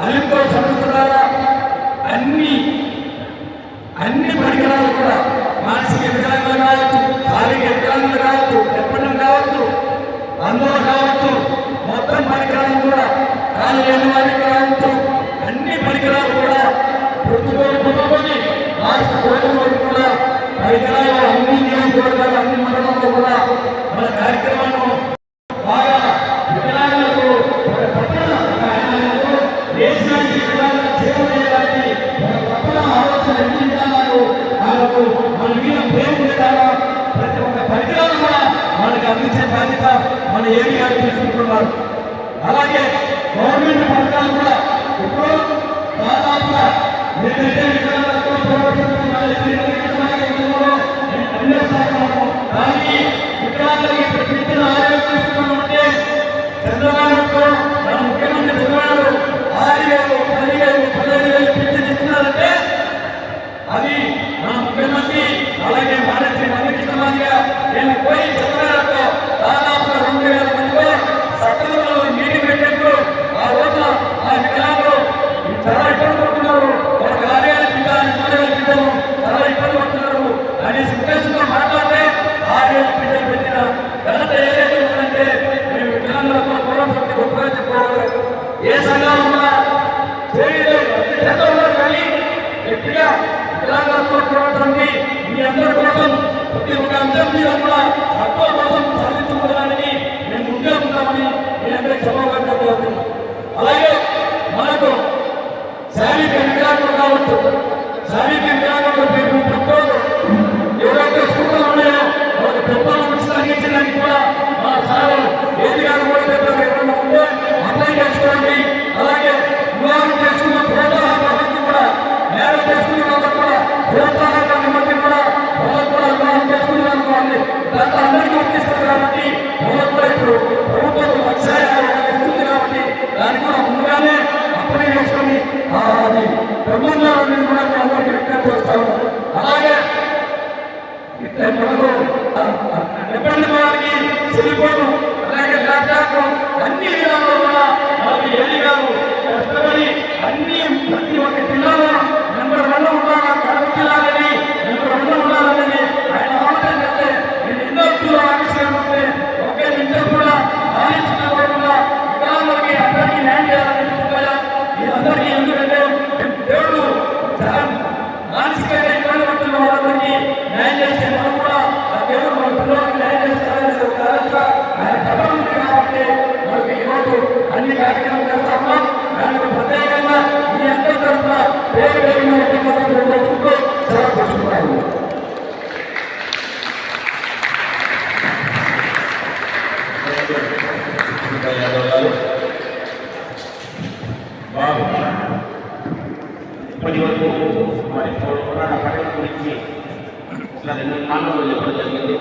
అలింతో చదువుతున్నారా? అన్ని అన్ని పరికరాలు కూడా మానసిక వికలాంగులు కావచ్చు శారీరక వికలాంగులు కావచ్చు ఎప్పటి కావచ్చు అందరూ కావచ్చు మొత్తం పరికరాలు కూడా కాలు లేని వారికి కావచ్చు అన్ని పరికరాలు కూడా పొద్దుకొని పొందుకొని రాష్ట్ర కోటి వరకు కూడా పరికరాలు అన్ని నియోజకవర్గాలు అన్ని మండలంలో కూడా మన కార్యక్రమాలను వారికి అందించే బాధ్యత మన ఏరియా తీసుకుంటున్నారు. అలాగే గవర్నమెంట్ పథకాలు కూడా ఇప్పుడు దాదాపుగా ఏదైతే వికలాంగులకు ఏ సంఘాలు కూడా చేయలేదు ఉన్నారు కానీ గట్టిగా తెలంగాణ పోరాటానికి మీ అందరి కోసం ప్రతి ఒక్క అంశం మీద కూడా హక్కుల కోసం సాధించుకోవడానికి మేము ముందే ఉంటామని మీ అందరికి సభాగా కోరుతున్నాం అలాగే మనకు శారీరక వికలాంగులు కావచ్చు. శారీరక వికలాంగులు మేము తక్కువ అది బ్రహ్మంలో నేను కూడా మీ అందరికీ విజ్ఞప్తి వస్తా చేస్తాను అలాగే ఇక్కడ మనకు ఎందుకంటే దేవుడు. మానసికంగా ఇబ్బంది పడుతున్న వాళ్ళందరికీ న్యాయం చేసే మనం కూడా దేవుడు మన పిల్లలకి న్యాయం చేస్తారనే ఒక ఆయన డబ్బు కాబట్టి మనకి ఈరోజు అన్ని కార్యక్రమాలు దానికి ప్రత్యేకంగా మీ అందరి తరఫున పేరు పెరిగిన వచ్చుకుంటూ చాలా మరి పోరాట పట్టణ గురించి ఒక రెండు మాటలు చెప్పడం జరిగింది.